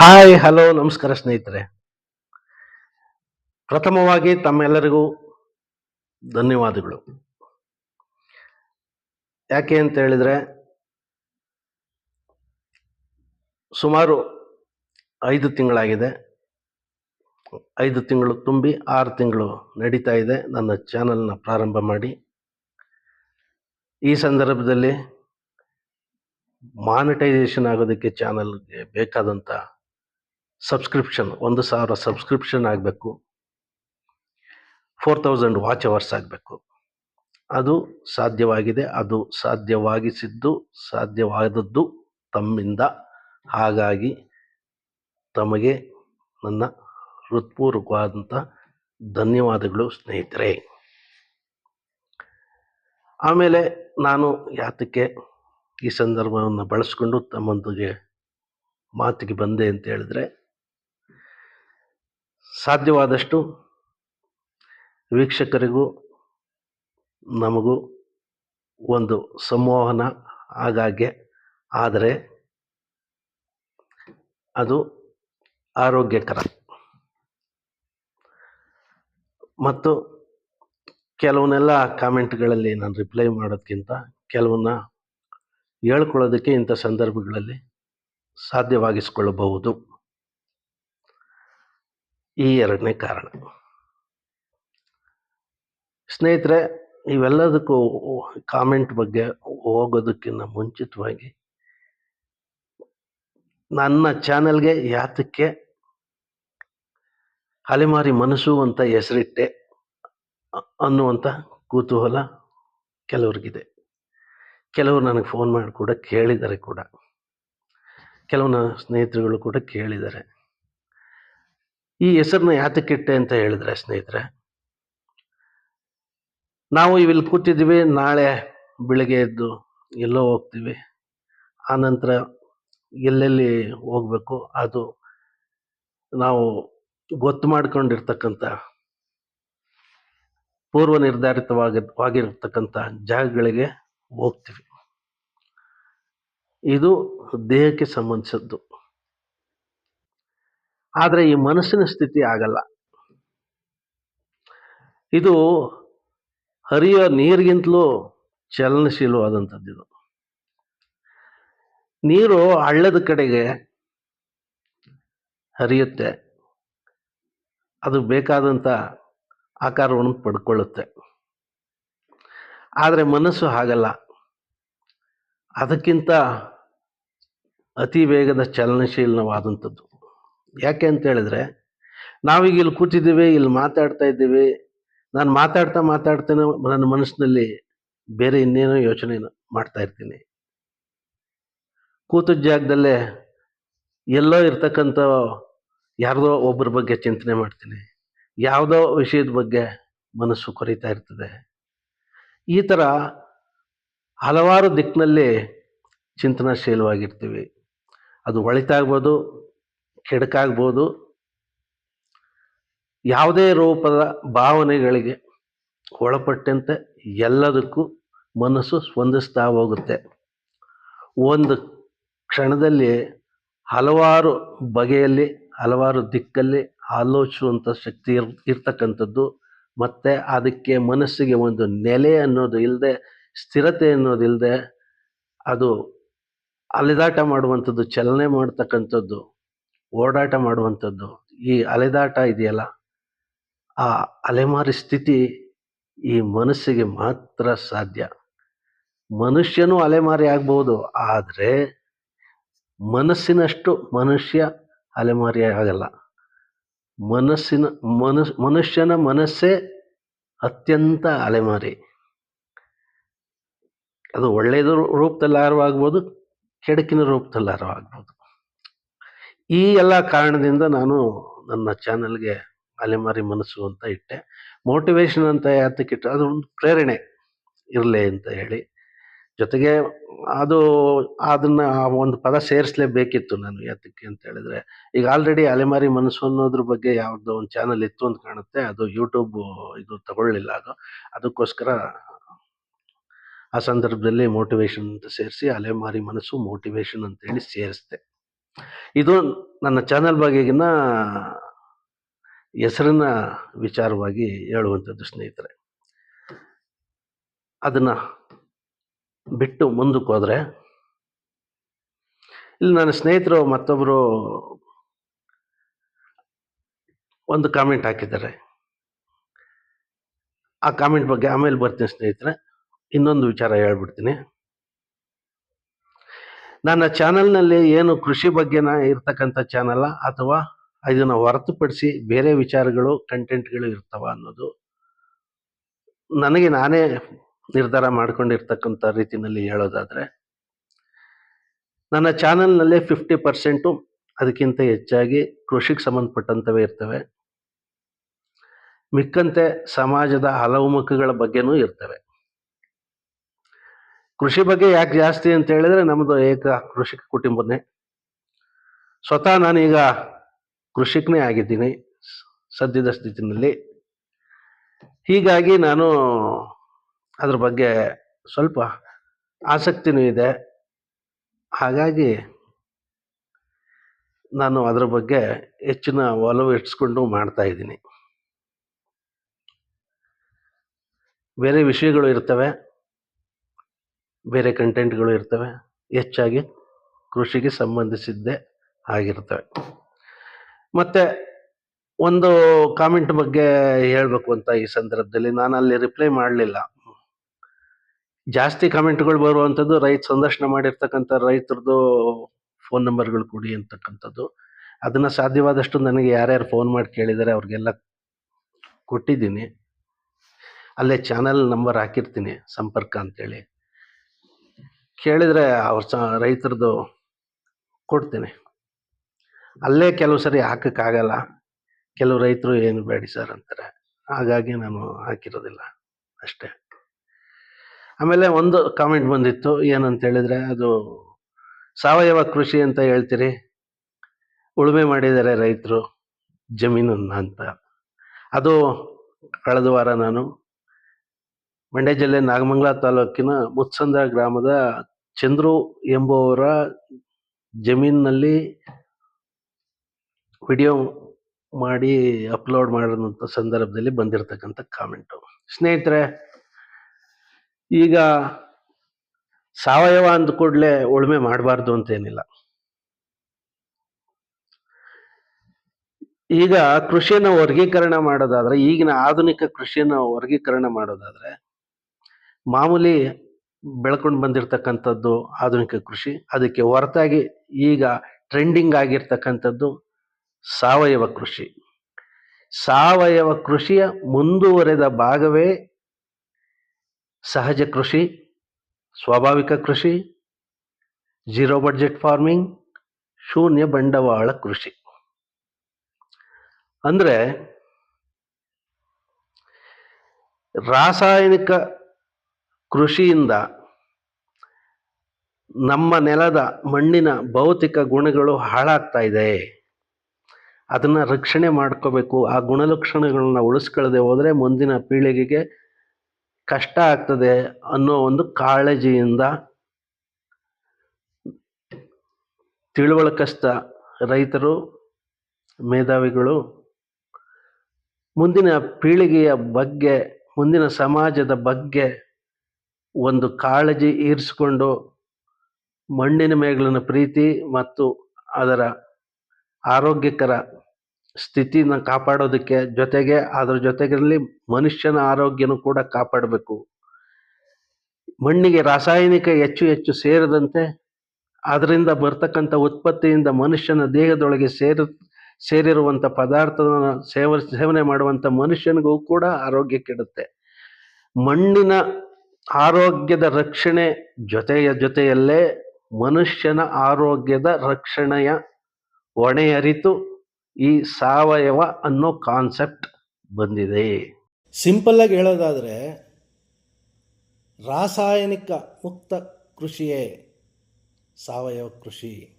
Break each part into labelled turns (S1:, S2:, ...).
S1: Hi, hello, ನಮಸ್ಕಾರ ಸ್ನೇಹಿತರೆ. ಪ್ರಥಮವಾಗಿ ತಮ್ಮೆಲ್ಲರಿಗೂ ಧನ್ಯವಾದಗಳು. ಯಾಕೆ ಅಂತ ಹೇಳಿದ್ರೆ, ಸುಮಾರು ಐದು ತಿಂಗಳಾಗಿದೆ. ಐದು ತಿಂಗಳು ತುಂಬಿ ಆರು ತಿಂಗಳು ನಡೀತಾ ಇದೆ. ನನ್ನ ಚಾನಲ್ನ ಪ್ರಾರಂಭ ಮಾಡಿ. ಈ ಸಂದರ್ಭದಲ್ಲಿ ಮಾನಿಟೈಸೇಷನ್ ಆಗೋದಕ್ಕೆ ಚಾನಲ್ಗೆ ಬೇಕಾದಂಥ ಸಬ್ಸ್ಕ್ರಿಪ್ಷನ್ ಒಂದು ಸಾವಿರ ಸಬ್ಸ್ಕ್ರಿಪ್ಷನ್ ಆಗಬೇಕು. ಫೋರ್ ತೌಸಂಡ್ ವಾಚ್ ಅವರ್ಸ್ ಆಗಬೇಕು. ಅದು ಸಾಧ್ಯವಾಗಿದೆ, ಅದು ಸಾಧ್ಯವಾಗಿಸಿದ್ದು, ಸಾಧ್ಯವಾದದ್ದು ತಮ್ಮಿಂದ. ಹಾಗಾಗಿ ತಮಗೆ ನನ್ನ ಹೃತ್ಪೂರ್ವಕವಾದಂಥ ಧನ್ಯವಾದಗಳು ಸ್ನೇಹಿತರೆ. ಆಮೇಲೆ ನಾನು ಯಾತಕ್ಕೆ ಈ ಸಂದರ್ಭವನ್ನು ಬಳಸಿಕೊಂಡು ತಮ್ಮೊಂದಿಗೆ ಮಾತಿಗೆ ಬಂದೆ ಅಂತ ಹೇಳಿದ್ರೆ ಸಾಧ್ಯವಾದಷ್ಟು ವೀಕ್ಷಕರಿಗೂ ನಮಗೂ ಒಂದು ಸಂವಹನ ಆಗಾಗ್ಗೆ. ಆದರೆ ಅದು ಆರೋಗ್ಯಕರ. ಮತ್ತು ಕೆಲವನ್ನೆಲ್ಲ ಕಾಮೆಂಟ್ಗಳಲ್ಲಿ ನಾನು ರಿಪ್ಲೈ ಮಾಡೋದಕ್ಕಿಂತ ಕೆಲವನ್ನ ಹೇಳ್ಕೊಳ್ಳೋದಕ್ಕೆ ಇಂಥ ಸಂದರ್ಭಗಳಲ್ಲಿ ಸಾಧ್ಯವಾಗಿಸಿಕೊಳ್ಳಬಹುದು. ಈ ಎರಡನೇ ಕಾರಣ. ಸ್ನೇಹಿತರೆ, ಇವೆಲ್ಲದಕ್ಕೂ ಕಾಮೆಂಟ್ ಬಗ್ಗೆ ಹೋಗೋದಕ್ಕಿಂತ ಮುಂಚಿತವಾಗಿ ನನ್ನ ಚಾನಲ್ಗೆ ಯಾತಕ್ಕೆ ಅಲೆಮಾರಿ ಮನಸ್ಸು ಅಂತ ಹೆಸರಿಟ್ಟೆ ಅನ್ನುವಂಥ ಕುತೂಹಲ ಕೆಲವ್ರಿಗಿದೆ. ಕೆಲವರು ನನಗೆ ಫೋನ್ ಮಾಡಿ ಕೂಡ ಕೇಳಿದ್ದಾರೆ ಕೂಡ. ಕೆಲವು ನನ್ನ ಸ್ನೇಹಿತರುಗಳು ಕೂಡ ಕೇಳಿದ್ದಾರೆ. ಈ ಹೆಸರನ್ನ ಯಾತಕ್ಕಿಟ್ಟೆ ಅಂತ ಹೇಳಿದ್ರೆ ಸ್ನೇಹಿತರೆ? ನಾವು ಇಲ್ಲಿ ಕೂತಿದ್ದೀವಿ, ನಾಳೆ ಬೆಳಿಗ್ಗೆ ಎದ್ದು ಎಲ್ಲೋ ಹೋಗ್ತೀವಿ. ಆನಂತರ ಎಲ್ಲೆಲ್ಲಿ ಹೋಗ್ಬೇಕು, ಅದು ನಾವು ಗೊತ್ತು ಮಾಡ್ಕೊಂಡಿರ್ತಕ್ಕಂಥ, ಪೂರ್ವ ನಿರ್ಧಾರಿತವಾಗಿ ವಾಗಿರ್ತಕ್ಕಂಥ ಜಾಗಗಳಿಗೆ ಹೋಗ್ತೀವಿ. ಇದು ದೇಹಕ್ಕೆ ಸಂಬಂಧಿಸಿದ್ದು. ಆದರೆ ಈ ಮನಸ್ಸಿನ ಸ್ಥಿತಿ ಆಗಲ್ಲ. ಇದು ಹರಿಯೋ ನೀರಿಗಿಂತಲೂ ಚಲನಶೀಲವಾದಂಥದ್ದು ಇದು. ನೀರು ಹಳ್ಳದ ಕಡೆಗೆ ಹರಿಯುತ್ತೆ. ಅದು ಬೇಕಾದಂಥ ಆಕಾರವನ್ನು ಪಡ್ಕೊಳ್ಳುತ್ತೆ. ಆದರೆ ಮನಸ್ಸು ಹಾಗಲ್ಲ. ಅದಕ್ಕಿಂತ ಅತಿ ವೇಗದ ಚಲನಶೀಲವಾದಂಥದ್ದು ಯಾಕೆ ಅಂತ ಹೇಳಿದ್ರೆ, ನಾವೀಗ ಇಲ್ಲಿ ಕೂತಿದ್ದೀವಿ, ಇಲ್ಲಿ ಮಾತಾಡ್ತಾ ಇದ್ದೀವಿ. ನಾನು ಮಾತಾಡ್ತಾ ಮಾತಾಡ್ತಾನೆ ನನ್ನ ಮನಸ್ಸಿನಲ್ಲಿ ಬೇರೆ ಇನ್ನೇನೋ ಯೋಚನೆ ಮಾಡ್ತಾ ಇರ್ತೀನಿ. ಕೂತ ಜಾಗದಲ್ಲೇ ಎಲ್ಲೋ ಇರ್ತಕ್ಕಂಥ ಯಾರ್ದೋ ಒಬ್ಬರ ಬಗ್ಗೆ ಚಿಂತನೆ ಮಾಡ್ತೀನಿ. ಯಾವುದೋ ವಿಷಯದ ಬಗ್ಗೆ ಮನಸ್ಸು ಕೊರಿತಾ ಇರ್ತದೆ. ಈ ಥರ ಹಲವಾರು ದಿಕ್ಕಿನಲ್ಲಿ ಚಿಂತನಾಶೀಲವಾಗಿರ್ತೀವಿ. ಅದು ಒಳಿತಾಗ್ಬೋದು ಕೆಡಕಾಗ್ಬೋದು. ಯಾವುದೇ ರೂಪದ ಭಾವನೆಗಳಿಗೆ ಒಳಪಟ್ಟಂತೆ ಎಲ್ಲದಕ್ಕೂ ಮನಸ್ಸು ಸ್ಪಂದಿಸ್ತಾ ಹೋಗುತ್ತೆ. ಒಂದು ಕ್ಷಣದಲ್ಲಿ ಹಲವಾರು ಬಗೆಯಲ್ಲಿ, ಹಲವಾರು ದಿಕ್ಕಲ್ಲಿ ಆಲೋಚಿಸುವಂಥ ಶಕ್ತಿ ಇರ್, ಇರ್ತಕ್ಕಂಥದ್ದು, ಮತ್ತು ಅದಕ್ಕೆ ಮನಸ್ಸಿಗೆ ಒಂದು ನೆಲೆ ಅನ್ನೋದು ಇಲ್ಲದೆ ಸ್ಥಿರತೆ ಅನ್ನೋದಿಲ್ಲದೆ ಅದು ಅಲೆದಾಟ ಮಾಡುವಂಥದ್ದು, ಚಲನೆ ಮಾಡ್ತಕ್ಕಂಥದ್ದು ಓಡಾಟ ಮಾಡುವಂಥದ್ದು. ಈ ಅಲೆದಾಟ ಇದೆಯಲ್ಲ, ಆ ಅಲೆಮಾರಿ ಸ್ಥಿತಿ ಈ ಮನಸ್ಸಿಗೆ ಮಾತ್ರ ಸಾಧ್ಯ. ಮನುಷ್ಯನೂ ಅಲೆಮಾರಿ ಆಗ್ಬೋದು, ಆದರೆ ಮನಸ್ಸಿನಷ್ಟು ಮನುಷ್ಯ ಅಲೆಮಾರಿ ಆಗಲ್ಲ. ಮನಸ್ಸಿನ ಮನಸ್, ಮನುಷ್ಯನ ಮನಸ್ಸೇ ಅತ್ಯಂತ ಅಲೆಮಾರಿ. ಅದು ಒಳ್ಳೆಯದು ರೂಪದಲ್ಲಾರು ಆಗ್ಬೋದು ಕೆಡಕಿನ ರೂಪದಲ್ಲಾರು ಆಗ್ಬೋದು ಈ ಎಲ್ಲ ಕಾರಣದಿಂದ ನಾನು ನನ್ನ ಚಾನಲ್ಗೆ ಅಲೆಮಾರಿ ಮನಸ್ಸು ಅಂತ ಇಟ್ಟೆ. ಮೋಟಿವೇಶನ್ ಅಂತ ಯಾತಕ್ಕೆ ಇಟ್ಟು ಅದು ಒಂದು ಪ್ರೇರಣೆ ಇರಲಿ ಅಂತ ಹೇಳಿ. ಜೊತೆಗೆ ಅದು ಅದನ್ನ ಆ ಒಂದು ಪದ ಸೇರಿಸಲೇಬೇಕಿತ್ತು ನಾನು ಯಾತಕ್ಕೆ ಅಂತ ಹೇಳಿದ್ರೆ. ಈಗ ಆಲ್ರೆಡಿ ಅಲೆಮಾರಿ ಮನಸ್ಸು ಅನ್ನೋದ್ರ ಬಗ್ಗೆ ಯಾವುದೋ ಒಂದು ಚಾನಲ್ ಇತ್ತು ಅಂತ ಕಾಣುತ್ತೆ. ಅದು ಯೂಟ್ಯೂಬ್ ಇದು ತಗೊಳ್ಳಿಲ್ಲ ಅದು. ಅದಕ್ಕೋಸ್ಕರ ಆ ಸಂದರ್ಭದಲ್ಲಿ ಮೋಟಿವೇಶನ್ ಅಂತ ಸೇರಿಸಿ ಅಲೆಮಾರಿ ಮನಸ್ಸು ಮೋಟಿವೇಶನ್ ಅಂತೇಳಿ ಸೇರಿಸ್ದೆ. ಇದು ನನ್ನ ಚಾನೆಲ್ ಬಗೆಗಿನ ಹೆಸರಿನ ವಿಚಾರವಾಗಿ ಹೇಳುವಂಥದ್ದು ಸ್ನೇಹಿತರೆ. ಅದನ್ನು ಬಿಟ್ಟು ಮುಂದಕ್ಕೆ ಹೋದರೆ, ಇಲ್ಲಿ ನನ್ನ ಸ್ನೇಹಿತರು ಮತ್ತೊಬ್ಬರು ಒಂದು ಕಾಮೆಂಟ್ ಹಾಕಿದ್ದಾರೆ. ಆ ಕಾಮೆಂಟ್ ಬಗ್ಗೆ ಆಮೇಲೆ ಬರ್ತೀನಿ ಸ್ನೇಹಿತರೆ. ಇನ್ನೊಂದು ವಿಚಾರ ಹೇಳ್ಬಿಡ್ತೀನಿ. ನನ್ನ ಚಾನಲ್ನಲ್ಲಿ ಏನು ಕೃಷಿ ಬಗ್ಗೆನ ಇರ್ತಕ್ಕಂಥ ಚಾನಲ್ಲ ಅಥವಾ ಇದನ್ನು ಹೊರತುಪಡಿಸಿ ಬೇರೆ ವಿಚಾರಗಳು ಕಂಟೆಂಟ್ಗಳು ಇರ್ತವ ಅನ್ನೋದು ನನಗೆ ನಾನೇ ನಿರ್ಧಾರ ಮಾಡ್ಕೊಂಡಿರ್ತಕ್ಕಂಥ ರೀತಿಯಲ್ಲಿ ಹೇಳೋದಾದ್ರೆ, ನನ್ನ ಚಾನಲ್ನಲ್ಲೇ ಫಿಫ್ಟಿ ಪರ್ಸೆಂಟು ಅದಕ್ಕಿಂತ ಹೆಚ್ಚಾಗಿ ಕೃಷಿಗೆ ಸಂಬಂಧಪಟ್ಟಂತವೇ ಇರ್ತವೆ. ಮಿಕ್ಕಂತೆ ಸಮಾಜದ ಹಲವು ಮುಖಗಳ ಬಗ್ಗೆನೂ ಇರ್ತವೆ. ಕೃಷಿ ಬಗ್ಗೆ ಯಾಕೆ ಜಾಸ್ತಿ ಅಂತ ಹೇಳಿದ್ರೆ ನಮ್ಮದು ಏಕ ಕೃಷಿಕ ಕುಟುಂಬನೇ. ಸ್ವತಃ ನಾನೀಗ ಕೃಷಿಕನೇ ಆಗಿದ್ದೀನಿ ಸದ್ಯದ ಸ್ಥಿತಿನಲ್ಲಿ. ಹೀಗಾಗಿ ನಾನು ಅದ್ರ ಬಗ್ಗೆ ಸ್ವಲ್ಪ ಆಸಕ್ತಿನೂ ಇದೆ. ಹಾಗಾಗಿ ನಾನು ಅದ್ರ ಬಗ್ಗೆ ಹೆಚ್ಚಿನ ಒಲವು ಇಟ್ಸ್ಕೊಂಡು ಮಾಡ್ತಾ ಇದ್ದೀನಿ. ಬೇರೆ ವಿಷಯಗಳು ಇರ್ತವೆ. ಬೇರೆ ಕಂಟೆಂಟ್ಗಳು ಇರ್ತವೆ. ಹೆಚ್ಚಾಗಿ ಕೃಷಿಗೆ ಸಂಬಂಧಿಸಿದ್ದೇ ಆಗಿರ್ತವೆ. ಮತ್ತು ಒಂದು ಕಾಮೆಂಟ್ ಬಗ್ಗೆ ಹೇಳಬೇಕು ಅಂತ ಈ ಸಂದರ್ಭದಲ್ಲಿ. ನಾನು ಅಲ್ಲಿ ರಿಪ್ಲೈ ಮಾಡಲಿಲ್ಲ. ಜಾಸ್ತಿ ಕಾಮೆಂಟ್ಗಳು ಬರುವಂಥದ್ದು ರೈತ ಸಂದರ್ಶನ ಮಾಡಿರ್ತಕ್ಕಂಥ ರೈತರದ್ದು ಫೋನ್ ನಂಬರ್ಗಳು ಕೊಡಿ ಅಂತಕ್ಕಂಥದ್ದು. ಅದನ್ನು ಸಾಧ್ಯವಾದಷ್ಟು ನನಗೆ ಯಾರ್ಯಾರು ಫೋನ್ ಮಾಡಿ ಕೇಳಿದರೆ ಅವ್ರಿಗೆಲ್ಲ ಕೊಟ್ಟಿದ್ದೀನಿ. ಅಲ್ಲೇ ಚಾನಲ್ ನಂಬರ್ ಹಾಕಿರ್ತೀನಿ ಸಂಪರ್ಕ ಅಂತೇಳಿ. ಕೇಳಿದರೆ ಅವ್ರ ಸ ರೈತರದ್ದು ಕೊಡ್ತೀನಿ. ಅಲ್ಲೇ ಕೆಲವು ಸರಿ ಹಾಕೋಕ್ಕಾಗಲ್ಲ ಕೆಲವು ರೈತರು ಏನು ಬೇಡಿ ಸರ್ ಅಂತಾರೆ. ಹಾಗಾಗಿ ನಾನು ಹಾಕಿರೋದಿಲ್ಲ. ಅಷ್ಟೇ. ಆಮೇಲೆ ಒಂದು ಕಾಮೆಂಟ್ ಬಂದಿತ್ತು. ಏನಂತ ಹೇಳಿದರೆ ಅದು ಸಾವಯವ ಕೃಷಿ ಅಂತ ಹೇಳ್ತೀರಿ. ಉಳುಮೆ ಮಾಡಿದ್ದಾರೆ ರೈತರು. ಜಮೀನನ್ನ ಅಂತ. ಅದು ಕಳೆದ ವಾರ ನಾನು ಮಂಡ್ಯ ಜಿಲ್ಲೆ ನಾಗಮಂಗಲ ತಾಲೂಕಿನ ಮುತ್ಸಂದ ಗ್ರಾಮದ ಚಂದ್ರು ಎಂಬುವವರ ಜಮೀನಿನಲ್ಲಿ ವಿಡಿಯೋ ಮಾಡಿ ಅಪ್ಲೋಡ್ ಮಾಡಿದಂಥ ಸಂದರ್ಭದಲ್ಲಿ ಬಂದಿರತಕ್ಕಂಥ ಕಾಮೆಂಟು. ಸ್ನೇಹಿತರೆ, ಈಗ ಸಾವಯವ ಅಂದ ಕೂಡಲೇ ಉಳುಮೆ ಮಾಡಬಾರ್ದು ಅಂತೇನಿಲ್ಲ. ಈಗ ಕೃಷಿಯನ್ನು ವರ್ಗೀಕರಣ ಮಾಡೋದಾದ್ರೆ, ಈಗಿನ ಆಧುನಿಕ ಕೃಷಿಯನ್ನು ವರ್ಗೀಕರಣ ಮಾಡೋದಾದ್ರೆ ಮಾಮೂಲಿ ಬೆಳ್ಕೊಂಡು ಬಂದಿರತಕ್ಕಂಥದ್ದು ಆಧುನಿಕ ಕೃಷಿ. ಅದಕ್ಕೆ ಹೊರತಾಗಿ ಈಗ ಟ್ರೆಂಡಿಂಗ್ ಆಗಿರ್ತಕ್ಕಂಥದ್ದು ಸಾವಯವ ಕೃಷಿ. ಸಾವಯವ ಕೃಷಿಯ ಮುಂದುವರೆದ ಭಾಗವೇ ಸಹಜ ಕೃಷಿ, ಸ್ವಾಭಾವಿಕ ಕೃಷಿ ಜೀರೋ ಬಡ್ಜೆಟ್ ಫಾರ್ಮಿಂಗ್ ಶೂನ್ಯ ಬಂಡವಾಳ ಕೃಷಿ. ಅಂದರೆ ರಾಸಾಯನಿಕ ಕೃಷಿಯಿಂದ ನಮ್ಮ ನೆಲದ ಮಣ್ಣಿನ ಭೌತಿಕ ಗುಣಗಳು ಹಾಳಾಗ್ತಾ ಇದೆ. ಅದನ್ನು ರಕ್ಷಣೆ ಮಾಡ್ಕೋಬೇಕು. ಆ ಗುಣಲಕ್ಷಣಗಳನ್ನ ಉಳಿಸ್ಕೊಳ್ಳದೆ ಹೋದರೆ ಮುಂದಿನ ಪೀಳಿಗೆಗೆ ಕಷ್ಟ ಆಗ್ತದೆ ಅನ್ನೋ ಒಂದು ಕಾಳಜಿಯಿಂದ ತಿಳುವಳಿಕಸ್ಥ ರೈತರು, ಮೇಧಾವಿಗಳು ಮುಂದಿನ ಪೀಳಿಗೆಯ ಬಗ್ಗೆ, ಮುಂದಿನ ಸಮಾಜದ ಬಗ್ಗೆ ಒಂದು ಕಾಳಜಿ ಇರಿಸ್ಕೊಂಡು ಮಣ್ಣಿನ ಮೇಲಿನ ಪ್ರೀತಿ ಮತ್ತು ಅದರ ಆರೋಗ್ಯಕರ ಸ್ಥಿತಿನ ಕಾಪಾಡೋದಕ್ಕೆ ಜೊತೆಗೆ ಅದರ ಜೊತೆಗಿರಲಿ ಮನುಷ್ಯನ ಆರೋಗ್ಯನೂ ಕೂಡ ಕಾಪಾಡಬೇಕು. ಮಣ್ಣಿಗೆ ರಾಸಾಯನಿಕ ಹೆಚ್ಚು ಹೆಚ್ಚು ಸೇರದಂತೆ ಅದರಿಂದ ಬರ್ತಕ್ಕಂಥ ಉತ್ಪತ್ತಿಯಿಂದ ಮನುಷ್ಯನ ದೇಹದೊಳಗೆ ಸೇರ, ಸೇರಿರುವಂಥ ಪದಾರ್ಥನ ಸೇವ ಸೇವನೆ ಮಾಡುವಂಥ ಮನುಷ್ಯನಿಗೂ ಕೂಡ ಆರೋಗ್ಯ ಕೆಡುತ್ತೆ. ಮಣ್ಣಿನ ಆರೋಗ್ಯದ ರಕ್ಷಣೆ ಜೊತೆಯ ಜೊತೆಯಲ್ಲೇ ಮನುಷ್ಯನ ಆರೋಗ್ಯದ ರಕ್ಷಣೆಯ ಹೊಣೆಯರಿತು ಈ ಸಾವಯವ ಅನ್ನೋ ಕಾನ್ಸೆಪ್ಟ್ ಬಂದಿದೆ.
S2: ಸಿಂಪಲ್ ಆಗಿ ಹೇಳೋದಾದರೆ ರಾಸಾಯನಿಕ ಮುಕ್ತ ಕೃಷಿಯೇ ಸಾವಯವ ಕೃಷಿ.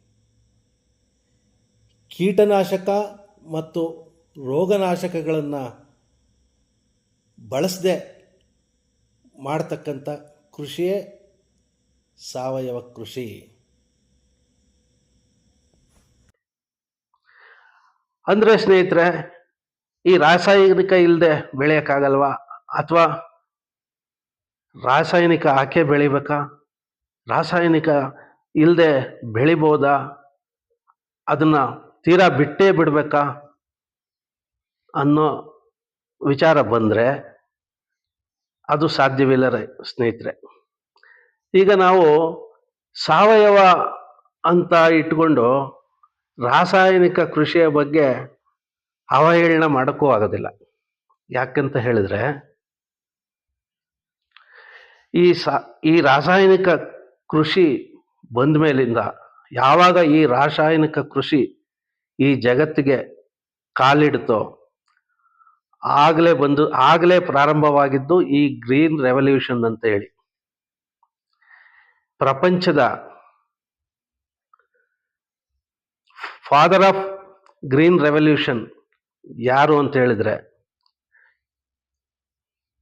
S2: ಕೀಟನಾಶಕ ಮತ್ತು ರೋಗನಾಶಕಗಳನ್ನು ಬಳಸದೆ ಮಾಡ್ತಕ್ಕಂಥ ಕೃಷಿಯೇ ಸಾವಯವ ಕೃಷಿ.
S1: ಅಂದರೆ ಸ್ನೇಹಿತರೆ, ಈ ರಾಸಾಯನಿಕ ಇಲ್ಲದೆ ಬೆಳೆಯೋಕ್ಕಾಗಲ್ವಾ? ಅಥವಾ ರಾಸಾಯನಿಕ ಹಾಕೇ ಬೆಳಿಬೇಕಾ? ರಾಸಾಯನಿಕ ಇಲ್ಲದೆ ಬೆಳಿಬೋದಾ? ಅದನ್ನ ತೀರಾ ಬಿಟ್ಟೇ ಬಿಡಬೇಕಾ? ಅನ್ನೋ ವಿಚಾರ ಬಂದ್ರೆ ಅದು ಸಾಧ್ಯವಿಲ್ಲ ಸ್ನೇಹಿತರೆ. ಈಗ ನಾವು ಸಾವಯವ ಅಂತ ಇಟ್ಕೊಂಡು ರಾಸಾಯನಿಕ ಕೃಷಿಯ ಬಗ್ಗೆ ಅವಹೇಳನ ಮಾಡೋಕ್ಕೂ ಆಗೋದಿಲ್ಲ. ಯಾಕಂತ ಹೇಳಿದ್ರೆ, ಈ ಸಾ, ಈ ರಾಸಾಯನಿಕ ಕೃಷಿ ಬಂದ ಮೇಲಿಂದ ಯಾವಾಗ ಈ ರಾಸಾಯನಿಕ ಕೃಷಿ ಈ ಜಗತ್ತಿಗೆ ಕಾಲಿಡ್ತೋ ಆಗಲೇ ಬಂದು, ಆಗಲೇ ಪ್ರಾರಂಭವಾಗಿದ್ದು ಈ ಗ್ರೀನ್ ರೆವಲ್ಯೂಷನ್ ಅಂತ ಹೇಳಿ. ಪ್ರಪಂಚದ ಫಾದರ್ ಆಫ್ ಗ್ರೀನ್ ರೆವಲ್ಯೂಷನ್ ಯಾರು ಅಂತ ಹೇಳಿದ್ರೆ,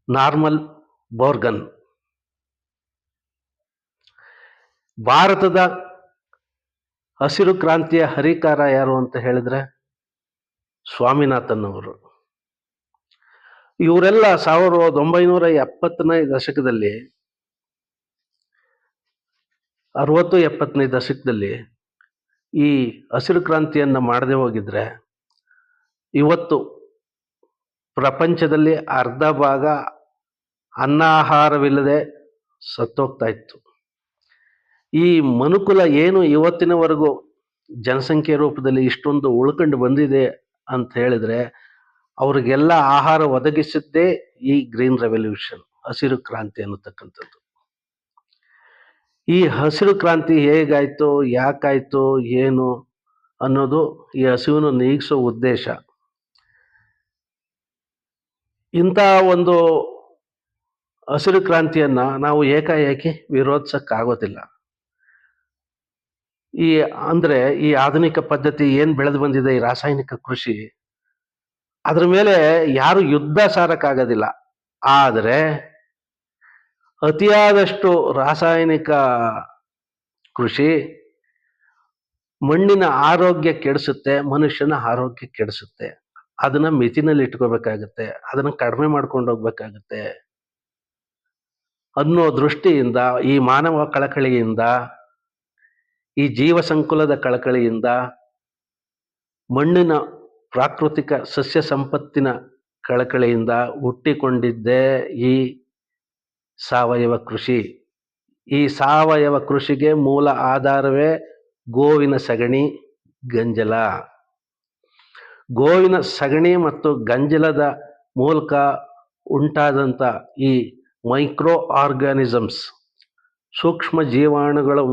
S1: ನಾರ್ಮಲ್ ಬೋರ್ಗನ್. ಭಾರತದ ಹಸಿರು ಕ್ರಾಂತಿಯ ಹರಿಕಾರ ಯಾರು ಅಂತ ಹೇಳಿದ್ರೆ, ಸ್ವಾಮಿನಾಥನ್ ಅವರು. ಇವರೆಲ್ಲ ಸಾವಿರದ ಒಂಬೈನೂರ ಎಪ್ಪತ್ತನೇ ದಶಕದಲ್ಲಿ, ಅರವತ್ತು ಎಪ್ಪತ್ತನೇ ದಶಕದಲ್ಲಿ ಈ ಹಸಿರು ಕ್ರಾಂತಿಯನ್ನು ಮಾಡದೆ ಹೋಗಿದ್ರೆ, ಇವತ್ತು ಪ್ರಪಂಚದಲ್ಲಿ ಅರ್ಧ ಭಾಗ ಅನ್ನ ಆಹಾರವಿಲ್ಲದೆ ಸತ್ತೋಗ್ತಾ ಇತ್ತು. ಈ ಮನುಕುಲ ಏನು ಇವತ್ತಿನವರೆಗೂ ಜನಸಂಖ್ಯೆ ರೂಪದಲ್ಲಿ ಇಷ್ಟೊಂದು ಉಳ್ಕೊಂಡು ಬಂದಿದೆ ಅಂತ ಹೇಳಿದ್ರೆ ಅವ್ರಿಗೆಲ್ಲ ಆಹಾರ ಒದಗಿಸಿದ್ದೇ ಈ ಗ್ರೀನ್ ರೆವಲ್ಯೂಷನ್, ಹಸಿರು ಕ್ರಾಂತಿ ಅನ್ನತಕ್ಕಂಥದ್ದು. ಈ ಹಸಿರು ಕ್ರಾಂತಿ ಹೇಗಾಯ್ತು, ಯಾಕಾಯ್ತು, ಏನು ಅನ್ನೋದು ಈ ಹಸಿವನ್ನು ನೀಗಿಸೋ ಉದ್ದೇಶ. ಇಂಥ ಒಂದು ಹಸಿರು ಕ್ರಾಂತಿಯನ್ನ ನಾವು ಏಕಾಏಕಿ ವಿರೋಧಿಸೋಕ್ಕಾಗೋದಿಲ್ಲ. ಈ ಅಂದ್ರೆ ಈ ಆಧುನಿಕ ಪದ್ಧತಿ ಏನು ಬೆಳೆದು ಬಂದಿದೆ ಈ ರಾಸಾಯನಿಕ ಕೃಷಿ ಅದ್ರ ಮೇಲೆ ಯಾರು ಯುದ್ಧ ಸಾರಕ್ಕಾಗೋದಿಲ್ಲ ಆದರೆ ಅತಿಯಾದಷ್ಟು ರಾಸಾಯನಿಕ ಕೃಷಿ ಮಣ್ಣಿನ ಆರೋಗ್ಯ ಕೆಡಿಸುತ್ತೆ, ಮನುಷ್ಯನ ಆರೋಗ್ಯ ಕೆಡಿಸುತ್ತೆ. ಅದನ್ನ ಮಿತಿನಲ್ಲಿ ಇಟ್ಕೋಬೇಕಾಗತ್ತೆ, ಅದನ್ನ ಕಡಿಮೆ ಮಾಡ್ಕೊಂಡು ಹೋಗ್ಬೇಕಾಗತ್ತೆ ಅನ್ನೋ ದೃಷ್ಟಿಯಿಂದ, ಈ ಮಾನವ ಕಳಕಳಿಯಿಂದ, ಈ ಜೀವ ಸಂಕುಲದ ಕಳಕಳಿಯಿಂದ ಮಣ್ಣಿನ ಪ್ರಾಕೃತಿಕ ಸಸ್ಯ ಸಂಪತ್ತಿನ ಕಳಕಳಿಯಿಂದ ಹುಟ್ಟಿಕೊಂಡಿದ್ದೇ ಈ ಸಾವಯವ ಕೃಷಿ. ಈ ಸಾವಯವ ಕೃಷಿಗೆ ಮೂಲ ಆಧಾರವೇ ಗೋವಿನ ಸಗಣಿ, ಗಂಜಲ. ಗೋವಿನ ಸಗಣಿ ಮತ್ತು ಗಂಜಲದ ಮೂಲಕ ಉಂಟಾದಂಥ ಈ ಮೈಕ್ರೋ ಆರ್ಗಾನಿಸಮ್ಸ್ ಸೂಕ್ಷ್ಮ ಜೀವಾಣುಗಳು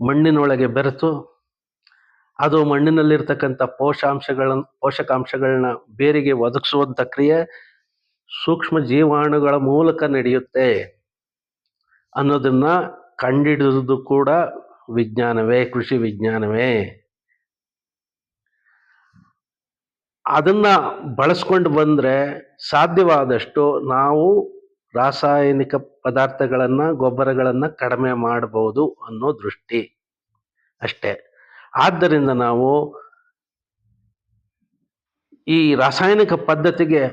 S1: ಮಣ್ಣಿನೊಳಗೆ ಬೆರೆತು ಅದು ಮಣ್ಣಿನಲ್ಲಿರ್ತಕ್ಕಂಥ ಪೋಷಾಂಶಗಳ ಪೋಷಕಾಂಶಗಳನ್ನ ಬೇರಿಗೆ ಒದಗಿಸುವಂಥ ಕ್ರಿಯೆ ಸೂಕ್ಷ್ಮ ಜೀವಾಣುಗಳ ಮೂಲಕ ನಡೆಯುತ್ತೆ ಅನ್ನೋದನ್ನ ಕಂಡಿಡಿದು ಕೂಡ ವಿಜ್ಞಾನವೇ, ಕೃಷಿ ವಿಜ್ಞಾನವೇ. ಅದನ್ನ ಬಳಸ್ಕೊಂಡು ಬಂದ್ರೆ ಸಾಧ್ಯವಾದಷ್ಟು ನಾವು ರಾಸಾಯನಿಕ ಪದಾರ್ಥಗಳನ್ನ, ಗೊಬ್ಬರಗಳನ್ನ ಕಡಿಮೆ ಮಾಡಬಹುದು ಅನ್ನೋ ದೃಷ್ಟಿ ಅಷ್ಟೇ. ಆದ್ದರಿಂದ ನಾವು ಈ ರಾಸಾಯನಿಕ ಪದ್ಧತಿಗೆ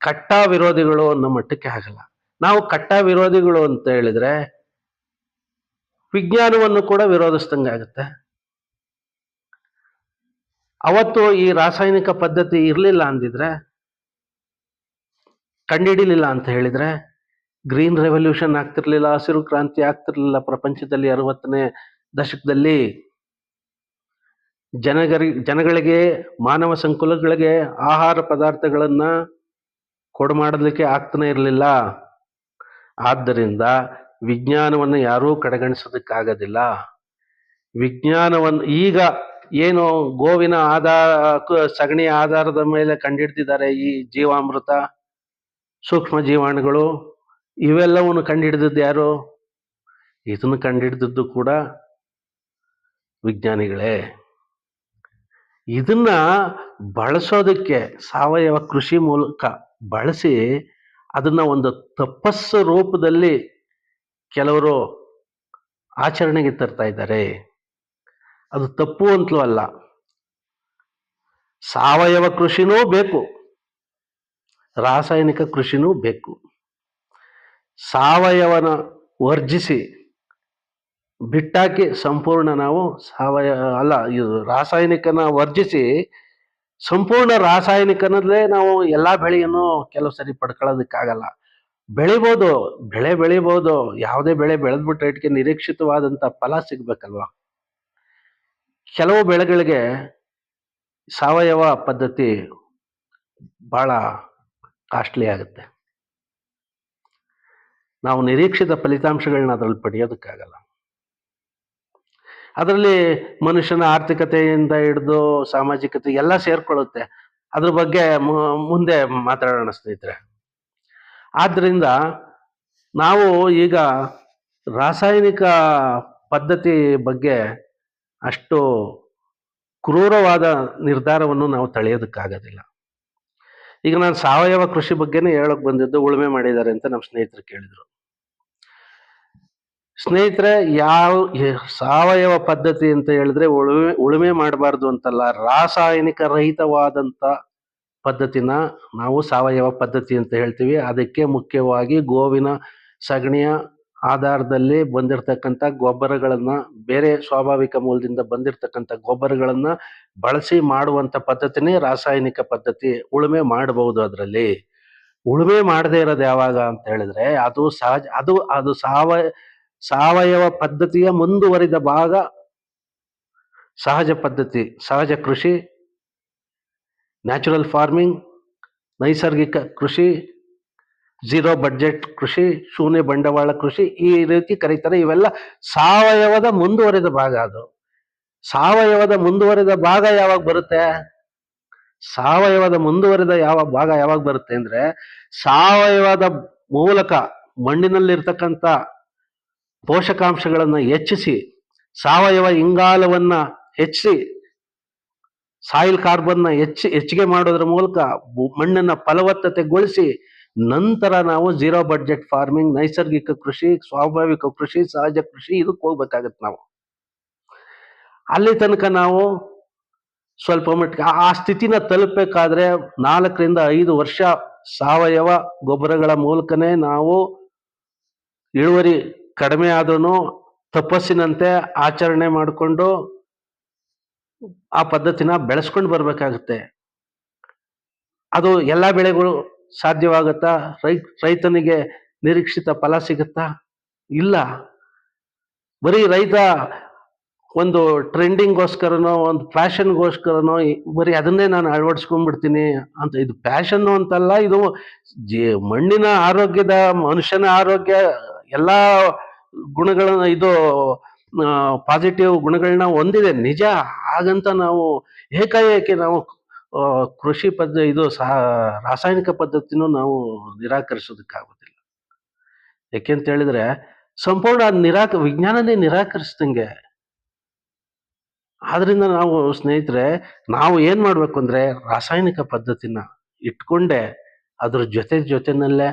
S1: ಕಟ್ಟ ವಿರೋಧಿಗಳು ಅನ್ನೋ ಮಟ್ಟಕ್ಕೆ ಆಗಲ್ಲ. ನಾವು ಕಟ್ಟ ವಿರೋಧಿಗಳು ಅಂತ ಹೇಳಿದ್ರೆ ವಿಜ್ಞಾನವನ್ನು ಕೂಡ ವಿರೋಧಿಸ್ದಂಗೆ ಆಗುತ್ತೆ. ಅವತ್ತು ಈ ರಾಸಾಯನಿಕ ಪದ್ಧತಿ ಇರಲಿಲ್ಲ ಅಂದಿದ್ರೆ, ಕಂಡಿಡಿಲಿಲ್ಲ ಅಂತ ಹೇಳಿದ್ರೆ, ಗ್ರೀನ್ ರೆವಲ್ಯೂಷನ್ ಆಗ್ತಿರ್ಲಿಲ್ಲ, ಹಸಿರು ಕ್ರಾಂತಿ ಆಗ್ತಿರ್ಲಿಲ್ಲ ಪ್ರಪಂಚದಲ್ಲಿ ಅರವತ್ತನೇ ದಶಕದಲ್ಲಿ. ಜನಗರಿ, ಜನಗಳಿಗೆ, ಮಾನವ ಸಂಕುಲಗಳಿಗೆ ಆಹಾರ ಪದಾರ್ಥಗಳನ್ನು ಕೊಡಮಾಡಲಿಕ್ಕೆ ಆಗ್ತಾನೆ ಇರಲಿಲ್ಲ. ಆದ್ದರಿಂದ ವಿಜ್ಞಾನವನ್ನು ಯಾರೂ ಕಡೆಗಣಿಸೋದಕ್ಕಾಗೋದಿಲ್ಲ. ವಿಜ್ಞಾನವನ್ನು ಈಗ ಏನು ಗೋವಿನ ಆಧಾರ ಸಗಣಿ ಆಧಾರದ ಮೇಲೆ ಕಂಡಿಡ್ದಿದ್ದಾರೆ ಈ ಜೀವಾಮೃತ, ಸೂಕ್ಷ್ಮ ಜೀವಾಣುಗಳು. ಇವೆಲ್ಲವನ್ನು ಕಂಡುಹಿಡಿದದ್ದು ಯಾರು? ಇದನ್ನು ಕಂಡುಹಿಡಿದದ್ದು ಕೂಡ ವಿಜ್ಞಾನಿಗಳೇ. ಇದನ್ನ ಬಳಸೋದಕ್ಕೆ ಸಾವಯವ ಕೃಷಿ ಮೂಲಕ ಬಳಸಿ ಅದನ್ನ ಒಂದು ತಪಸ್ಸು ರೂಪದಲ್ಲಿ ಕೆಲವರು ಆಚರಣೆಗೆ ತರ್ತಾ ಇದ್ದಾರೆ. ಅದು ತಪ್ಪು ಅಂತಲೂ ಅಲ್ಲ. ಸಾವಯವ ಕೃಷಿನೂ ಬೇಕು. ರಾಸಾಯನಿಕ ಕೃಷಿನೂ ಬೇಕು. ಸಾವಯವನ ವರ್ಜಿಸಿ ಬಿಟ್ಟಾಕಿ ಸಂಪೂರ್ಣ ನಾವು ಸಾವಯವ ಅಲ್ಲ, ಇದು ರಾಸಾಯನಿಕನ ವರ್ಜಿಸಿ ಸಂಪೂರ್ಣ ರಾಸಾಯನಿಕನಲ್ಲೇ ನಾವು ಎಲ್ಲಾ ಬೆಳೆಯನ್ನು ಕೆಲವು ಸರಿ ಪಡ್ಕೊಳ್ಳೋದಕ್ಕಾಗಲ್ಲ. ಬೆಳಿಬೋದು, ಬೆಳೆ ಬೆಳಿಬೋದು, ಯಾವುದೇ ಬೆಳೆ ಬೆಳೆದ್ಬಿಟ್ರೆ ಇಟ್ಕೆ ನಿರೀಕ್ಷಿತವಾದಂತ ಫಲ ಸಿಗ್ಬೇಕಲ್ವಾ? ಕೆಲವು ಬೆಳೆಗಳಿಗೆ ಸಾವಯವ ಪದ್ಧತಿ ಬಹಳ ಕಾಸ್ಟ್ಲಿ ಆಗುತ್ತೆ. ನಾವು ನಿರೀಕ್ಷಿತ ಫಲಿತಾಂಶಗಳನ್ನ ಅದರಲ್ಲಿ ಪಡೆಯೋದಕ್ಕಾಗಲ್ಲ. ಅದರಲ್ಲಿ ಮನುಷ್ಯನ ಆರ್ಥಿಕತೆಯಿಂದ ಹಿಡಿದು ಸಾಮಾಜಿಕತೆ ಎಲ್ಲ ಸೇರ್ಕೊಳ್ಳುತ್ತೆ. ಅದ್ರ ಬಗ್ಗೆ ಮುಂದೆ ಮಾತಾಡೋಣ ಸ್ನೇಹಿತರೆ. ಆದ್ರಿಂದ ನಾವು ಈಗ ರಾಸಾಯನಿಕ ಪದ್ಧತಿ ಬಗ್ಗೆ ಅಷ್ಟು ಕ್ರೂರವಾದ ನಿರ್ಧಾರವನ್ನು ನಾವು ತಳೆಯೋದಕ್ಕಾಗೋದಿಲ್ಲ. ಈಗ ನಾನು ಸಾವಯವ ಕೃಷಿ ಬಗ್ಗೆನೇ ಹೇಳಕ್ ಬಂದಿದ್ದು ಉಳುಮೆ ಮಾಡಿದ್ದಾರೆ ಅಂತ ನಮ್ಮ ಸ್ನೇಹಿತರು ಕೇಳಿದ್ರು. ಸ್ನೇಹಿತರೆ, ಯಾವ ಸಾವಯವ ಪದ್ಧತಿ ಅಂತ ಹೇಳಿದ್ರೆ ಉಳುಮೆ ಉಳುಮೆ ಮಾಡಬಾರ್ದು ಅಂತಲ್ಲ, ರಾಸಾಯನಿಕ ರಹಿತವಾದಂತ ಪದ್ಧತಿನ ನಾವು ಸಾವಯವ ಪದ್ಧತಿ ಅಂತ ಹೇಳ್ತೀವಿ. ಅದಕ್ಕೆ ಮುಖ್ಯವಾಗಿ ಗೋವಿನ, ಸಗಣಿಯ ಆಧಾರದಲ್ಲಿ ಬಂದಿರತಕ್ಕಂಥ ಗೊಬ್ಬರಗಳನ್ನ, ಬೇರೆ ಸ್ವಾಭಾವಿಕ ಮೂಲದಿಂದ ಬಂದಿರತಕ್ಕಂಥ ಗೊಬ್ಬರಗಳನ್ನ ಬಳಸಿ ಮಾಡುವಂತ ಪದ್ಧತಿನೇ ರಾಸಾಯನಿಕ ಪದ್ಧತಿ. ಉಳುಮೆ ಮಾಡಬಹುದು ಅದರಲ್ಲಿ. ಉಳುಮೆ ಮಾಡದೇ ಇರೋದು ಯಾವಾಗ ಅಂತ ಹೇಳಿದ್ರೆ, ಅದು ಸಹಜ, ಅದು ಅದು ಸಾವ ಸಾವಯವ ಪದ್ಧತಿಯ ಮುಂದುವರಿದ ಭಾಗ ಸಹಜ ಪದ್ಧತಿ, ಸಹಜ ಕೃಷಿ ನ್ಯಾಚುರಲ್ ಫಾರ್ಮಿಂಗ್ ನೈಸರ್ಗಿಕ ಕೃಷಿ ಝೀರೋ ಬಡ್ಜೆಟ್ ಕೃಷಿ, ಶೂನ್ಯ ಬಂಡವಾಳ ಕೃಷಿ ಈ ರೀತಿ ಕರೀತಾರೆ. ಇವೆಲ್ಲ ಸಾವಯವದ ಮುಂದುವರಿದ ಭಾಗ ಅದು. ಸಾವಯವದ ಮುಂದುವರಿದ ಭಾಗ ಯಾವಾಗ ಬರುತ್ತೆ? ಸಾವಯವದ ಮುಂದುವರಿದ ಯಾವ ಭಾಗ ಯಾವಾಗ ಬರುತ್ತೆ ಅಂದ್ರೆ ಸಾವಯವದ ಮೂಲಕ ಮಣ್ಣಿನಲ್ಲಿರ್ತಕ್ಕಂಥ ಪೋಷಕಾಂಶಗಳನ್ನ ಹೆಚ್ಚಿಸಿ, ಸಾವಯವ ಇಂಗಾಲವನ್ನು ಹೆಚ್ಚಿಸಿ ಸಾಯಿಲ್ ಕಾರ್ಬನ್ನ ಹೆಚ್ಚಿ, ಹೆಚ್ಚಿಗೆ ಮಾಡೋದ್ರ ಮೂಲಕ ಮಣ್ಣನ್ನು ಫಲವತ್ತತೆಗೊಳಿಸಿ, ನಂತರ ನಾವು ಜೀರೋ ಬಡ್ಜೆಟ್ ಫಾರ್ಮಿಂಗ್ ನೈಸರ್ಗಿಕ ಕೃಷಿ, ಸ್ವಾಭಾವಿಕ ಕೃಷಿ, ಸಹಜ ಕೃಷಿ ಇದಕ್ಕೆ ಹೋಗ್ಬೇಕಾಗತ್ತೆ ನಾವು. ಅಲ್ಲಿ ತನಕ ನಾವು ಸ್ವಲ್ಪ ಮಟ್ಟಿಗೆ, ಆ ಸ್ಥಿತಿನ ತಲುಪಬೇಕಾದ್ರೆ ನಾಲ್ಕರಿಂದ ಐದು ವರ್ಷ ಸಾವಯವ ಗೊಬ್ಬರಗಳ ಮೂಲಕನೇ ನಾವು ಇಳುವರಿ ಕಡಿಮೆ ಆದ್ರೂ ತಪಸ್ಸಿನಂತೆ ಆಚರಣೆ ಮಾಡಿಕೊಂಡು ಆ ಪದ್ಧತಿನ ಬೆಳೆಸ್ಕೊಂಡು ಬರಬೇಕಾಗುತ್ತೆ. ಅದು ಎಲ್ಲ ಬೆಳೆಗಳು ಸಾಧ್ಯವಾಗುತ್ತಾ? ರೈ, ರೈತನಿಗೆ ನಿರೀಕ್ಷಿತ ಫಲ ಸಿಗುತ್ತಾ? ಇಲ್ಲ. ಬರೀ ರೈತ ಒಂದು ಟ್ರೆಂಡಿಂಗ್ಗೋಸ್ಕರನೋ, ಒಂದು ಫ್ಯಾಷನ್ಗೋಸ್ಕರನೋ ಬರೀ ಅದನ್ನೇ ನಾನು ಅಳವಡಿಸ್ಕೊಂಡ್ಬಿಡ್ತೀನಿ ಅಂತ, ಇದು ಫ್ಯಾಷನ್ನು ಅಂತಲ್ಲ, ಇದು ಜೀ- ಮಣ್ಣಿನ ಆರೋಗ್ಯದ, ಮನುಷ್ಯನ ಆರೋಗ್ಯ ಎಲ್ಲಾ ಗುಣಗಳನ್ನ ಇದು ಪಾಸಿಟಿವ್ ಗುಣಗಳನ್ನ ಹೊಂದಿದೆ. ನಿಜ, ಹಾಗಂತ ನಾವು ಏಕಾಏಕಿ ನಾವು ಕೃಷಿ ಪದ್ಧ, ಇದು ಸಹ, ರಾಸಾಯನಿಕ ಪದ್ಧತಿನೂ ನಾವು ನಿರಾಕರಿಸೋದಕ್ಕಾಗೋದಿಲ್ಲ. ಯಾಕೆಂತ ಹೇಳಿದ್ರೆ, ಸಂಪೂರ್ಣ ನಿರಾಕ, ವಿಜ್ಞಾನನೇ ನಿರಾಕರಿಸ್ದಂಗೆ, ಆದ್ರಿಂದ ನಾವು ಸ್ನೇಹಿತರೆ, ನಾವು ಏನ್ ಮಾಡ್ಬೇಕು ಅಂದ್ರೆ, ರಾಸಾಯನಿಕ ಪದ್ಧತಿನ ಇಟ್ಕೊಂಡೆ, ಅದ್ರ ಜೊತೆ ಜೊತೆನಲ್ಲೇ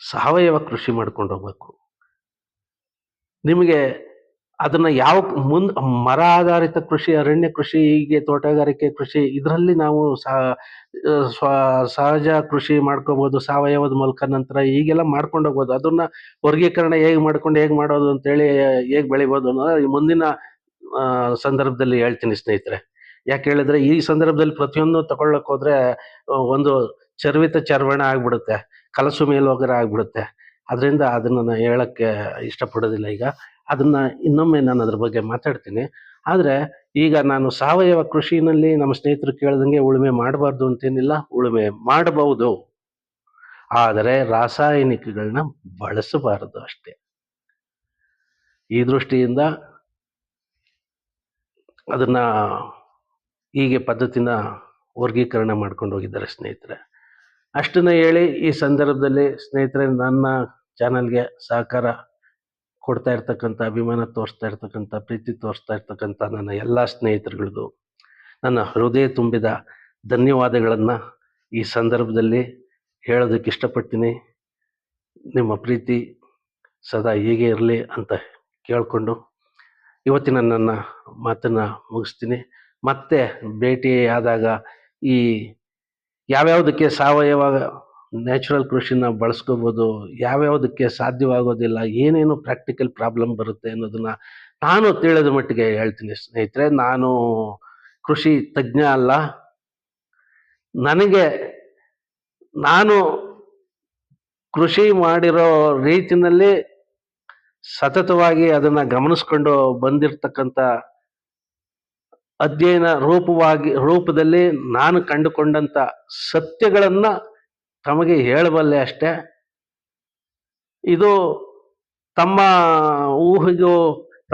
S1: ಸಾವಯವ ಕೃಷಿ ಮಾಡ್ಕೊಂಡು ಹೋಗ್ಬೇಕು. ನಿಮಗೆ ಅದನ್ನ ಯಾವ ಮುಂದ್ ಮರ ಆಧಾರಿತ ಕೃಷಿ, ಅರಣ್ಯ ಕೃಷಿ, ಹೀಗೆ ತೋಟಗಾರಿಕೆ ಕೃಷಿ, ಇದರಲ್ಲಿ ನಾವು ಸಹಜ ಕೃಷಿ ಮಾಡ್ಕೋಬಹುದು ಸಾವಯವದ ಮೂಲಕ ನಂತರ ಈಗೆಲ್ಲ ಮಾಡ್ಕೊಂಡು ಹೋಗ್ಬೋದು. ಅದನ್ನ ವರ್ಗೀಕರಣ ಹೇಗೆ ಮಾಡ್ಕೊಂಡು ಹೇಗೆ ಮಾಡೋದು ಅಂತೇಳಿ ಹೇಗೆ ಬೆಳಿಬೋದು ಅನ್ನೋದು ಮುಂದಿನ ಸಂದರ್ಭದಲ್ಲಿ ಹೇಳ್ತೀನಿ ಸ್ನೇಹಿತರೆ. ಯಾಕೆ ಹೇಳಿದ್ರೆ ಈ ಸಂದರ್ಭದಲ್ಲಿ ಪ್ರತಿಯೊಂದು ತಗೊಳ್ಳಕ್ ಹೋದ್ರೆ ಒಂದು ಚರ್ವಿತ ಚರ್ವಣ ಆಗ್ಬಿಡುತ್ತೆ. ಕಲಸು ಮೇಲೋಗರ ಆಗಿಬಿಡುತ್ತೆ. ಅದರಿಂದ ಅದನ್ನ ನಾನು ಹೇಳಕ್ಕೆ ಇಷ್ಟಪಡೋದಿಲ್ಲ ಈಗ. ಅದನ್ನ ಇನ್ನೊಮ್ಮೆ ನಾನು ಅದ್ರ ಬಗ್ಗೆ ಮಾತಾಡ್ತೀನಿ. ಆದರೆ ಈಗ ನಾನು ಸಾವಯವ ಕೃಷಿನಲ್ಲಿ ನಮ್ಮ ಸ್ನೇಹಿತರು ಕೇಳ್ದಂಗೆ ಉಳುಮೆ ಮಾಡಬಾರ್ದು ಅಂತೇನಿಲ್ಲ, ಉಳುಮೆ ಮಾಡಬಹುದು ಆದರೆ ರಾಸಾಯನಿಕಗಳನ್ನ ಬಳಸಬಾರದು ಅಷ್ಟೇ. ಈ ದೃಷ್ಟಿಯಿಂದ ಅದನ್ನ ಹೀಗೆ ಪದ್ಧತಿನ ವರ್ಗೀಕರಣ ಮಾಡ್ಕೊಂಡು ಹೋಗಿದ್ದಾರೆ ಸ್ನೇಹಿತರೆ. ಅಷ್ಟನ್ನ ಹೇಳಿ ಈ ಸಂದರ್ಭದಲ್ಲಿ ಸ್ನೇಹಿತರೆ, ನನ್ನ ಚಾನಲ್ಗೆ ಸಹಕಾರ ಕೊಡ್ತಾ ಇರ್ತಕ್ಕಂಥ, ಅಭಿಮಾನ ತೋರಿಸ್ತಾ ಇರ್ತಕ್ಕಂಥ, ಪ್ರೀತಿ ತೋರಿಸ್ತಾ ಇರ್ತಕ್ಕಂಥ ನನ್ನ ಎಲ್ಲ ಸ್ನೇಹಿತರುಗಳದು ನನ್ನ ಹೃದಯ ತುಂಬಿದ ಧನ್ಯವಾದಗಳನ್ನು ಈ ಸಂದರ್ಭದಲ್ಲಿ ಹೇಳೋದಕ್ಕೆ ಇಷ್ಟಪಡ್ತೀನಿ. ನಿಮ್ಮ ಪ್ರೀತಿ ಸದಾ ಹೀಗೆ ಇರಲಿ ಅಂತ ಕೇಳಿಕೊಂಡು ಇವತ್ತಿನ ನನ್ನ ಮಾತನ್ನು ಮುಗಿಸ್ತೀನಿ. ಮತ್ತೆ ಭೇಟಿಯಾದಾಗ ಈ ಯಾವ್ಯಾವುದಕ್ಕೆ ಸಾವಯವ ನ್ಯಾಚುರಲ್ ಕೃಷಿನ ಬಳಸ್ಕೋಬೋದು, ಯಾವ್ಯಾವುದಕ್ಕೆ ಸಾಧ್ಯವಾಗೋದಿಲ್ಲ, ಏನೇನು ಪ್ರಾಕ್ಟಿಕಲ್ ಪ್ರಾಬ್ಲಮ್ ಬರುತ್ತೆ ಅನ್ನೋದನ್ನ ನಾನು ತಿಳಿದ ಮಟ್ಟಿಗೆ ಹೇಳ್ತೀನಿ ಸ್ನೇಹಿತರೆ. ನಾನು ಕೃಷಿ ತಜ್ಞ ಅಲ್ಲ. ನನಗೆ, ನಾನು ಕೃಷಿ ಮಾಡಿರೋ ರೀತಿನಲ್ಲಿ ಸತತವಾಗಿ ಅದನ್ನ ಗಮನಿಸ್ಕೊಂಡು ಬಂದಿರತಕ್ಕಂಥ ಅಧ್ಯಯನ ರೂಪವಾಗಿ, ರೂಪದಲ್ಲಿ ನಾನು ಕಂಡುಕೊಂಡಂಥ ಸತ್ಯಗಳನ್ನು ತಮಗೆ ಹೇಳಬಲ್ಲೆ ಅಷ್ಟೇ. ಇದು ತಮ್ಮ ಊಹೆಗೂ,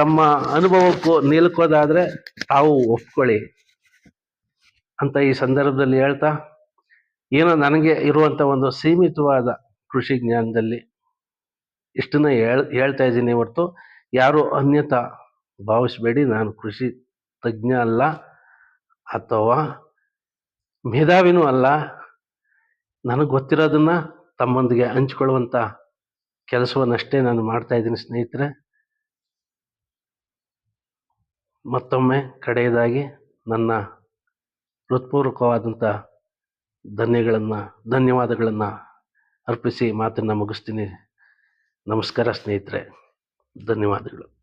S1: ತಮ್ಮ ಅನುಭವಕ್ಕೂ ನಿಲ್ಕೋದಾದರೆ ತಾವು ಒಪ್ಕೊಳ್ಳಿ ಅಂತ ಈ ಸಂದರ್ಭದಲ್ಲಿ ಹೇಳ್ತಾ, ಏನೋ ನನಗೆ ಇರುವಂಥ ಒಂದು ಸೀಮಿತವಾದ ಕೃಷಿ ಜ್ಞಾನದಲ್ಲಿ ಇಷ್ಟನ್ನ ಹೇಳ್, ಹೇಳ್ತಾ ಇದ್ದೀನಿ ಹೊರತು ಯಾರು ಅನ್ಯತಾ ಭಾವಿಸ್ಬೇಡಿ, ನಾನು ಕೃಷಿ ತಜ್ಞ ಅಲ್ಲ ಅಥವಾ ಮೇಧಾವಿನೂ ಅಲ್ಲ, ನನಗೆ ಗೊತ್ತಿರೋದನ್ನು ತಮ್ಮೊಂದಿಗೆ ಹಂಚ್ಕೊಳ್ಳುವಂಥ ಕೆಲಸವನ್ನಷ್ಟೇ ನಾನು ಮಾಡ್ತಾ ಇದ್ದೀನಿ ಸ್ನೇಹಿತರೆ. ಮತ್ತೊಮ್ಮೆ ಕಡೆಯದಾಗಿ ನನ್ನ ಹೃತ್ಪೂರ್ವಕವಾದಂಥ ಧನ್ಯಗಳನ್ನು, ಧನ್ಯವಾದಗಳನ್ನು ಅರ್ಪಿಸಿ ಮಾತನ್ನು ಮುಗಿಸ್ತೀನಿ. ನಮಸ್ಕಾರ ಸ್ನೇಹಿತರೆ. ಧನ್ಯವಾದಗಳು.